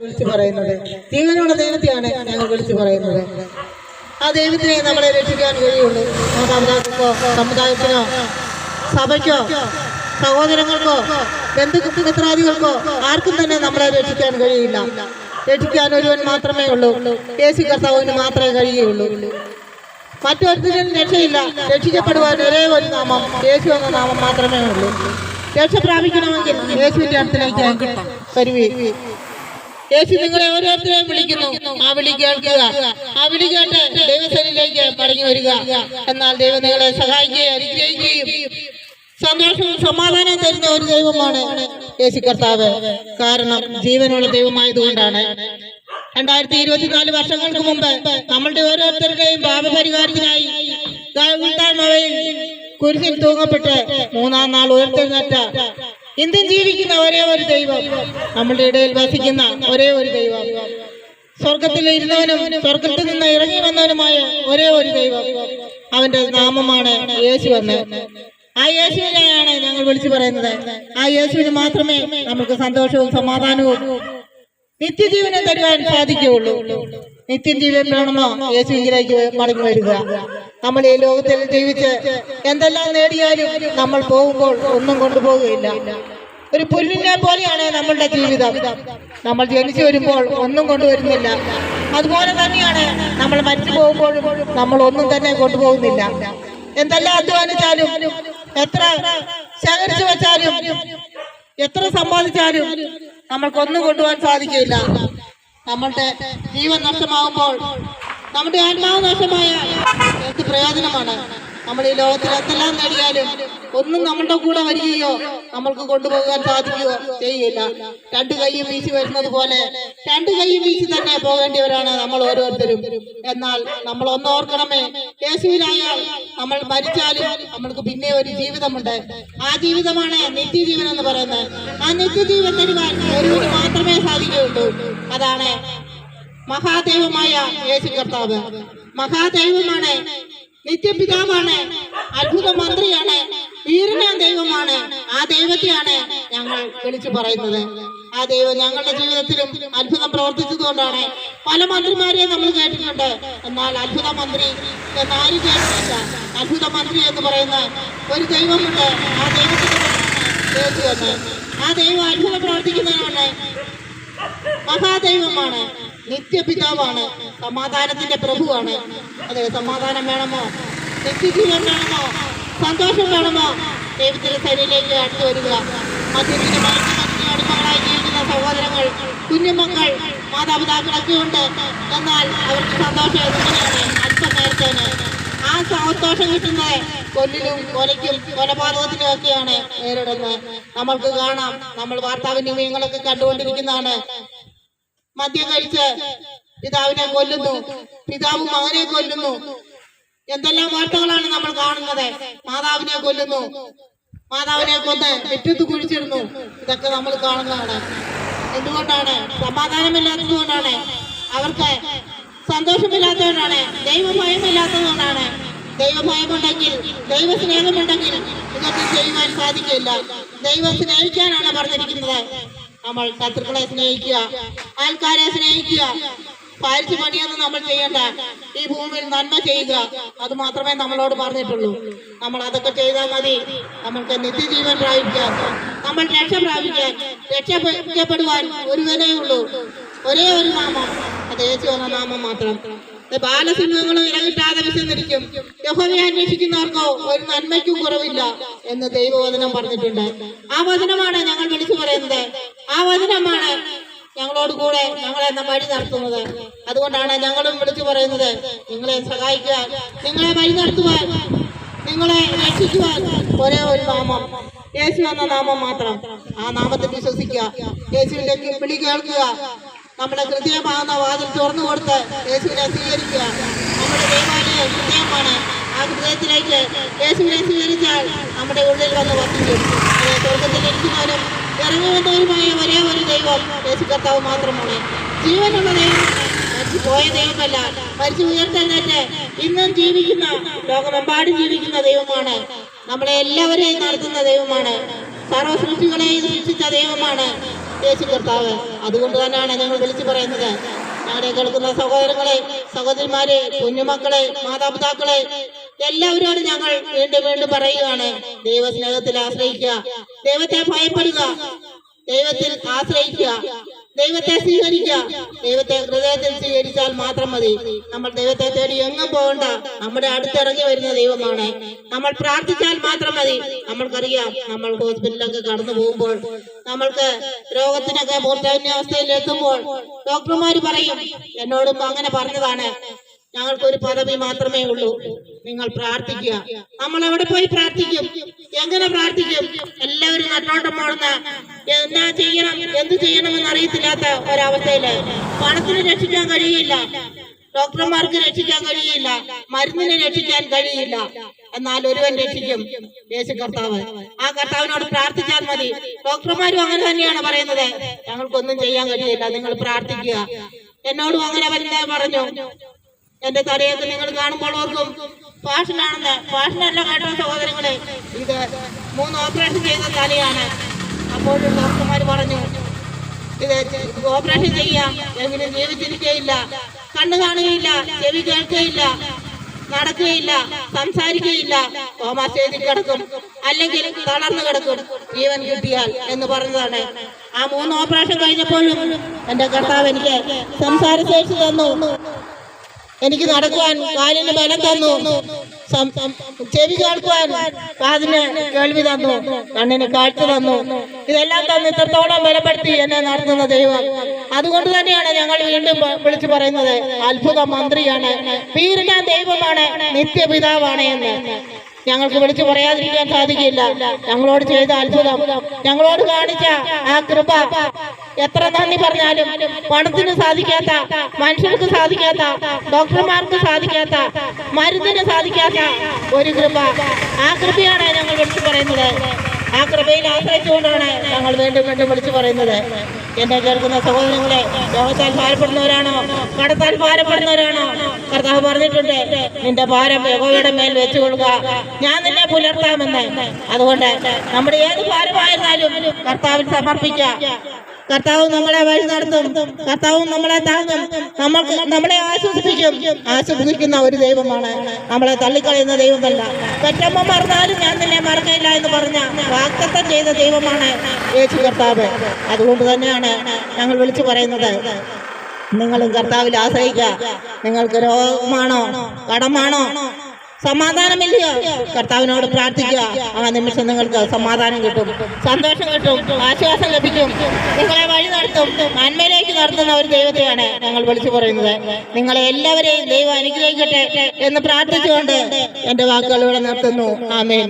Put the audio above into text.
വിളിച്ചു പറയുന്നത്. ജീവനുള്ള ദൈവത്തെയാണ് ഞങ്ങൾ വിളിച്ചു പറയുന്നത്. ആ ദൈവത്തിനെ നമ്മളെ രക്ഷിക്കാൻ കഴിയുള്ളൂ. മാതാപിതാക്കൾക്കോ സമുദായത്തിനോ സഭയ്ക്കോ സഹോദരങ്ങൾക്കോ ബന്ധുമിത്രാദികൾക്കോ ആർക്കും തന്നെ നമ്മളെ രക്ഷിക്കാൻ കഴിയില്ല. രക്ഷിക്കാൻ ഒരുവൻ മാത്രമേ ഉള്ളൂ. യേശു കർത്താവിന് മാത്രമേ കഴിയുള്ളൂ. മറ്റൊരുത്തിനും രക്ഷയില്ല. രക്ഷിക്കപ്പെടുവാൻ ഒരേ ഒരു നാമം യേശു എന്ന നാമം മാത്രമേ ഉള്ളൂ. രക്ഷ പ്രാപിക്കണമെങ്കിൽ യേശുവിന്റെ അടുത്തിലേക്ക് വരുവേ. യേശു നിങ്ങളെ ഓരോരുത്തരെയും വിളിക്കുന്നു. ആ വിളി കേൾക്കുക. ആ വിളി കേട്ട് ദൈവസനിലേക്ക് മടങ്ങി വരിക. എന്നാൽ ദൈവം നിങ്ങളെ സഹായിക്കുകയും അനുഗ്രഹിക്കുകയും സന്തോഷവും സമാധാനവും തരുന്ന ഒരു ദൈവമാണ് യേശു കർത്താവ്. കാരണം ജീവനുള്ള ദൈവമായതുകൊണ്ടാണ്. രണ്ടായിരത്തി ഇരുപത്തിനാല് വർഷങ്ങൾക്ക് മുമ്പ് നമ്മളുടെ ഓരോരുത്തരുടെയും പാപപരിഹാരത്തിനായി കുരിശിൽ തൂങ്ങപ്പെട്ട് മൂന്നാം നാൾ ഉയർത്തെഴുന്നേറ്റ ഇന്ത്യൻ ജീവിക്കുന്ന ഒരേ ഒരു ദൈവം നമ്മളുടെ ഇടയിൽ വസിക്കുന്ന ഒരേ ഒരു ദൈവം. സ്വർഗത്തിൽ ഇരുന്നവനും സ്വർഗത്തിൽ നിന്ന് ഇറങ്ങി വന്നവനുമായ ഒരേ ഒരു ദൈവം. അവന്റെ നാമമാണ് യേശു എന്ന്. ആ യേശുവിനെയാണ് ഞങ്ങൾ വിളിച്ചു പറയുന്നത്. ആ യേശുവിന് മാത്രമേ നമുക്ക് സന്തോഷവും സമാധാനവും നിത്യജീവനെ തരുവാൻ സാധിക്കുകയുള്ളൂ. നിത്യജീവൻ വേണമോ? യേശുവിലേക്ക് മടങ്ങി വരിക. നമ്മൾ ഈ ലോകത്തിൽ ജീവിച്ച് എന്തെല്ലാം നേടിയാലും നമ്മൾ പോകുമ്പോൾ ഒന്നും കൊണ്ടുപോകുകയില്ല ഒരു പുല്ലിനെ പോലെയാണ് നമ്മളുടെ ജീവിതം. നമ്മൾ ജനിച്ചു വരുമ്പോൾ ഒന്നും കൊണ്ടുവരുന്നില്ല. അതുപോലെ തന്നെയാണ് നമ്മൾ മരിച്ചു പോകുമ്പോഴും നമ്മൾ ഒന്നും തന്നെ കൊണ്ടുപോകുന്നില്ല. എന്തെല്ലാം അധ്വാനിച്ചാലും എത്ര ശേഖരിച്ചു വെച്ചാലും എത്ര സമ്പാദിച്ചാലും നമ്മൾക്കൊന്നും കൊണ്ടുപോകാൻ സാധിക്കില്ല. നമ്മളുടെ ജീവൻ നഷ്ടമാകുമ്പോൾ നമ്മുടെ ആത്മാവ് നഷ്ടമായ എന്ത് പ്രയോജനമാണ്. നമ്മൾ ഈ ലോകത്തിൽ എന്തെല്ലാം നേടിയാലും ഒന്നും നമ്മളുടെ കൂടെ വരികയോ നമ്മൾക്ക് കൊണ്ടുപോകാൻ സാധിക്കുകയോ ചെയ്യില്ല. രണ്ടു കൈയും വീശി വരുന്നത് പോലെ രണ്ടു കൈയും വീശി തന്നെ പോകേണ്ടിയവരാണ് നമ്മൾ ഓരോരുത്തരും. എന്നാൽ നമ്മൾ ഒന്ന് ഓർക്കണമേ യേശുവിനായാൽ നമ്മൾ മരിച്ചാലും നമ്മൾക്ക് പിന്നെ ഒരു ജീവിതമുണ്ട്. ആ ജീവിതമാണ് നിത്യജീവൻ എന്ന് പറയുന്നത്. ആ നിത്യജീവൻ തരുവാൻ ഒരുവിന് മാത്രമേ സാധിക്കുകയുള്ളൂ. അതാണ് മഹാദൈവമായ യേശു കർത്താവ്. മഹാദൈവമാണ് നിത്യപിതാവാണ് അത്ഭുത മന്ത്രിയാണ് വീരനാം ദൈവമാണ്. ആ ദൈവത്തെയാണ് ഞങ്ങൾ വിളിച്ചു പറയുന്നത്. ആ ദൈവം ഞങ്ങളുടെ ജീവിതത്തിലും അത്ഭുതം പ്രവർത്തിച്ചതുകൊണ്ടാണ് പല മന്ത്രിമാരെ നമ്മൾ കേട്ടിട്ടുണ്ട്. എന്നാൽ അത്ഭുത മന്ത്രി എന്നാരും കേട്ടിട്ടില്ല. അത്ഭുത മന്ത്രി എന്ന് പറയുന്ന ഒരു ദൈവമുണ്ട്. ആ ദൈവത്തിന്റെ എന്ന്. ആ ദൈവം അത്ഭുതം പ്രവർത്തിക്കുന്നതാണ് മഹാദൈവമാണ്. നിത്യപിതാവാണ് സമാധാനത്തിന്റെ പ്രഭുവാണ്. അതെ സമാധാനം വേണമോ? നിത്യജീവൻ വേണമോ? സന്തോഷം വേണമോ? ദൈവത്തിന്റെ ശരീരത്തിലേക്ക് അടുത്തു വരിക. മദ്യത്തിന്റെ ജീവിക്കുന്ന സഹോദരങ്ങൾ കുഞ്ഞുമക്കൾ മാതാപിതാക്കളൊക്കെ ഉണ്ട്. എന്നാൽ അവർക്ക് സന്തോഷം എങ്ങനെയാണ്? അല്പനേരത്തേന് ആ സന്തോഷം കിട്ടുന്നത് കൊല്ലിലും കൊലയ്ക്കും കൊലപാതകത്തിനും ഒക്കെയാണ് നേരിടുന്നത്. നമ്മൾക്ക് കാണാം. നമ്മൾ വാർത്താവിനിമയങ്ങളൊക്കെ കണ്ടുകൊണ്ടിരിക്കുന്നതാണ്. മദ്യം കഴിച്ച് പിതാവിനെ കൊല്ലുന്നു. പിതാവ് മകനെ കൊല്ലുന്നു. എന്തെല്ലാം വാർത്തകളാണ് നമ്മൾ കാണുന്നത്? മാതാവിനെ കൊല്ലുന്നു. മാതാവിനെ കൊന്ന് മുറ്റത്ത് കുഴിച്ചിരുന്നു ഇതൊക്കെ നമ്മൾ കാണുന്നതാണ്. എന്തുകൊണ്ടാണ്? സമാധാനമില്ലാത്തത് കൊണ്ടാണ്. അവർക്ക് സന്തോഷമില്ലാത്തതുകൊണ്ടാണ്. ദൈവഭയമില്ലാത്തതുകൊണ്ടാണ്. ദൈവഭയമുണ്ടെങ്കിൽ ദൈവസ്നേഹമുണ്ടെങ്കിൽ ഇതൊക്കെ ചെയ്യുവാൻ സാധിക്കില്ല. ദൈവം സ്നേഹിക്കാനാണ് പറഞ്ഞിരിക്കുന്നത്. നമ്മൾ ശത്രുക്കളെ സ്നേഹിക്കുക ആൾക്കാരെ സ്നേഹിക്കുക പാരിച്ചു പണിയൊന്നും നമ്മൾ ചെയ്യണ്ട. ഈ ഭൂമിയിൽ നന്മ ചെയ്യുക അത് മാത്രമേ നമ്മളോട് പറഞ്ഞിട്ടുള്ളൂ. നമ്മൾ അതൊക്കെ ചെയ്താൽ മതി. നമ്മൾക്ക് നിത്യജീവൻ പ്രാപിക്കാൻ നമ്മൾ രക്ഷ പ്രാപിക്കാൻ രക്ഷപ്പെടുവാൻ ഒരുവനേ ഉള്ളൂ. ഒരേ ഒരു നാമം. അത് യേശു എന്ന നാമം മാത്രം. ബാലസിംഹങ്ങളും ഇരകിട്ടാതെ വിശന്നിരിക്കും. യഹോവയെ അന്വേഷിക്കുന്നവർക്കോ ഒരു നന്മയ്ക്കും കുറവില്ല എന്ന് ദൈവവചനം പറഞ്ഞിട്ടുണ്ട്. ആ വചനമാണ് ഞങ്ങൾ വിളിച്ചു പറയുന്നത്. ആ വചനമാണ് ഞങ്ങളോട് കൂടെ ഞങ്ങളെ വഴി നടത്തുന്നത്. അതുകൊണ്ടാണ് ഞങ്ങളും വിളിച്ചു പറയുന്നത് നിങ്ങളെ സഹായിക്കുക നിങ്ങളെ വഴി നടത്തുവാൻ നിങ്ങളെ രക്ഷിക്കുവാൻ ഒരേ ഒരു നാമം. യേശു എന്ന നാമം മാത്രം. ആ നാമത്തിൽ വിശ്വസിക്കുക. യേശുവിന്റെ വിളി കേൾക്കുക. നമ്മുടെ ഹൃദയമാകുന്ന വാതിൽ തുറന്നു കൊടുത്ത് യേശുവിനെ സ്വീകരിക്കുക. നമ്മുടെ ദൈവാലയ ഹൃദയമാണ്. ആ ഹൃദയത്തിലേക്ക് യേശുവിനെ സ്വീകരിച്ചാൽ നമ്മുടെ ഉള്ളിൽ വന്ന് വസിക്കും. അത് സ്വർഗത്തിലിരിക്കുന്നവനും ഇറങ്ങി വന്നവരുമായ ഒരേ ഒരു ദൈവം യേശു കർത്താവ് മാത്രമാണ്. ജീവനുള്ള ദൈവമാണ് പോയ ദൈവമല്ല മരിച്ചു ഉയർത്തെഴുന്നേറ്റ് ഇന്നും ജീവിക്കുന്ന ലോകമെമ്പാടും ജീവിക്കുന്ന ദൈവമാണ്. നമ്മളെ എല്ലാവരെയും നടത്തുന്ന ദൈവമാണ്. സർവ സൃഷ്ടികളെയും സൃഷ്ടിച്ച ദൈവമാണ് യേശു കർത്താവ് അതുകൊണ്ട് തന്നെയാണ് ഞങ്ങൾ വിളിച്ചു പറയുന്നത്. ഞങ്ങളെ കേൾക്കുന്ന സഹോദരങ്ങളെ സഹോദരിമാരെ കുഞ്ഞുമക്കളെ മാതാപിതാക്കളെ എല്ലാവരോടും ഞങ്ങൾ വീണ്ടും വീണ്ടും പറയുകയാണ്. ദൈവസ്നേഹത്തിൽ ആശ്രയിക്കുക. ദൈവത്തെ ഭയപ്പെടുക. ദൈവത്തിൽ ആശ്രയിക്കുക. ദൈവത്തെ സ്വീകരിക്കുക. ദൈവത്തെ ഹൃദയത്തിൽ സ്വീകരിച്ചാൽ മാത്രം മതി. നമ്മൾ ദൈവത്തെ തേടി എങ്ങും പോകണ്ട. നമ്മുടെ അടുത്തിറങ്ങി വരുന്ന ദൈവമാണ്. നമ്മൾ പ്രാർത്ഥിച്ചാൽ മാത്രം മതി. നമ്മൾക്കറിയാം നമ്മൾ ഹോസ്പിറ്റലിലൊക്കെ കടന്നു പോകുമ്പോൾ നമ്മൾക്ക് രോഗത്തിനൊക്കെ മൂർധന്യാവസ്ഥയിൽ എത്തുമ്പോൾ ഡോക്ടർമാർ പറയും എന്നോടും അങ്ങനെ പറഞ്ഞതാണ്. ഞങ്ങൾക്കൊരു പദവി മാത്രമേ ഉള്ളൂ. നിങ്ങൾ പ്രാർത്ഥിക്കുക. നമ്മൾ എവിടെ പോയി പ്രാർത്ഥിക്കും? എങ്ങനെ പ്രാർത്ഥിക്കും? എല്ലാവരും നട്ടോട്ടം പോകുന്ന എന്നാ ചെയ്യണം? എന്ത് ചെയ്യണമെന്ന് അറിയത്തില്ലാത്ത ഒരവസ്ഥയിൽ. പണത്തിന് രക്ഷിക്കാൻ കഴിയില്ല. ഡോക്ടർമാർക്ക് രക്ഷിക്കാൻ കഴിയില്ല. മരുന്നിനെ രക്ഷിക്കാൻ കഴിയില്ല. എന്നാൽ ഒരുവൻ രക്ഷിക്കും. യേശു കർത്താവ്. ആ കർത്താവിനോട് പ്രാർത്ഥിച്ചാൽ മതി. ഡോക്ടർമാരും അങ്ങനെ തന്നെയാണ് പറയുന്നത്. ഞങ്ങൾക്കൊന്നും ചെയ്യാൻ കഴിയില്ല. നിങ്ങൾ പ്രാർത്ഥിക്കുക. എന്നോടും അങ്ങനെ വരുന്ന പറഞ്ഞു. എന്റെ തലയൊക്കെ നിങ്ങൾ കാണുമ്പോൾ ഓർക്കും. ഫാഷനാണെന്ന് ഫാഷനല്ല കേട്ടോ സഹോദരങ്ങളെ. ഇത് മൂന്ന് ഓപ്പറേഷൻ ചെയ്ത തലയാണ്. അപ്പോഴും ഡോക്ടർമാർ പറഞ്ഞു ഇത് ഓപ്പറേഷൻ ചെയ്യാം. എങ്കിലും ജീവിച്ചിരിക്കുകയില്ല കണ്ണു കാണുകയില്ല. ചെവി കേൾക്കുകയില്ല നടക്കുകയില്ല സംസാരിക്കുകയില്ല കോമാ കിടക്കും. അല്ലെങ്കിൽ തളർന്നു കിടക്കും. ജീവൻ കിട്ടിയാൽ എന്ന് പറഞ്ഞതാണ്. ആ മൂന്ന് ഓപ്പറേഷൻ കഴിഞ്ഞപ്പോഴും എന്റെ കർത്താവ് എനിക്ക് സംസാരശേഷി തന്നു. എനിക്ക് നടക്കുവാൻ കാലിന് ബലം തന്നു. ചെവി കേൾക്കുവാൻ കാതിന് കേൾവി തന്നു. കണ്ണിന് കാഴ്ച തന്നു. ഇതെല്ലാം തന്നു ഇത്രത്തോളം ബലപ്പെടുത്തി എന്നെ നടത്തുന്ന ദൈവം. അതുകൊണ്ട് തന്നെയാണ് ഞങ്ങൾ വീണ്ടും വിളിച്ചു പറയുന്നത്. അത്ഭുത മന്ത്രിയാണ് വീരനാം ദൈവമാണ് നിത്യപിതാവാണ് എന്ന്. ഞങ്ങൾക്ക് വിളിച്ചു പറയാതിരിക്കാൻ സാധിക്കില്ല. ഞങ്ങളോട് ചെയ്ത അത്ഭുതം. ഞങ്ങളോട് കാണിച്ച ആ കൃപ. എത്ര നന്ദി പറഞ്ഞാലും പണത്തിന് സാധിക്കാത്ത മനുഷ്യർക്ക് സാധിക്കാത്ത ഡോക്ടർമാർക്ക് സാധിക്കാത്ത മരുന്നിന് സാധിക്കാത്ത ഒരു കൃപ. ആ കൃപയാണ് ഞങ്ങൾ വിളിച്ചു പറയുന്നത്. ആ കൃപയിൽ ആശ്രയിച്ചുകൊണ്ടാണ് ഞങ്ങൾ വീണ്ടും വീണ്ടും വിളിച്ചു പറയുന്നത്. എന്നെ കേൾക്കുന്ന സഹോദരങ്ങളെ ലോകത്താൽ ഭാരപ്പെടുന്നവരാണോ? കടത്താൽ ഭാരപ്പെടുന്നവരാണോ? കർത്താവ് പറഞ്ഞിട്ടുണ്ട് നിന്റെ ഭാരം യഹോവയുടെ മേൽ വെച്ചു കൊടുക്കുക ഞാൻ നിന്നെ പുലർത്താമെന്ന്. അതുകൊണ്ട് നമ്മുടെ ഏത് ഭാരമായിരുന്നാലും കർത്താവിൽ സമർപ്പിക്കുക കർത്താവ് നമ്മളെ വഴി നടത്തും. കർത്താവ് നമ്മളെ താങ്ങും. നമ്മൾക്ക് നമ്മളെ ആശ്വസിപ്പിക്കും. ആശ്വസിപ്പിക്കുന്ന ഒരു ദൈവമാണ്. നമ്മളെ തള്ളിക്കളയുന്ന ദൈവമല്ല. പെറ്റമ്മ മറന്നാലും ഞാൻ നിന്നെ മറക്കയില്ല എന്ന് പറഞ്ഞ വാക്തത്വം ചെയ്ത ദൈവമാണ് യേശു കർത്താവ്. അതുകൊണ്ട് തന്നെയാണ് ഞങ്ങൾ വിളിച്ചു പറയുന്നത്. നിങ്ങളും കർത്താവിൽ ആശ്രയിക്കുക. നിങ്ങൾക്ക് രോഗമാണോ? കടമാണോ? സമാധാനമില്ലയോ കർത്താവിനോട് പ്രാർത്ഥിക്കുക. ആ നിമിഷം നിങ്ങൾക്ക് സമാധാനം കിട്ടും. സന്തോഷം കിട്ടും. ആശ്വാസം ലഭിക്കും. നിങ്ങളെ വഴി നടത്തും. നന്മയിലേക്ക് നടത്തുന്ന ഒരു ദൈവത്തെയാണ് ഞങ്ങൾ വിളിച്ചു പറയുന്നത്. നിങ്ങളെ എല്ലാവരെയും ദൈവം അനുഗ്രഹിക്കട്ടെ എന്ന് പ്രാർത്ഥിച്ചുകൊണ്ട് എന്റെ വാക്കുകൾ ഇവിടെ നിർത്തുന്നു ആമേ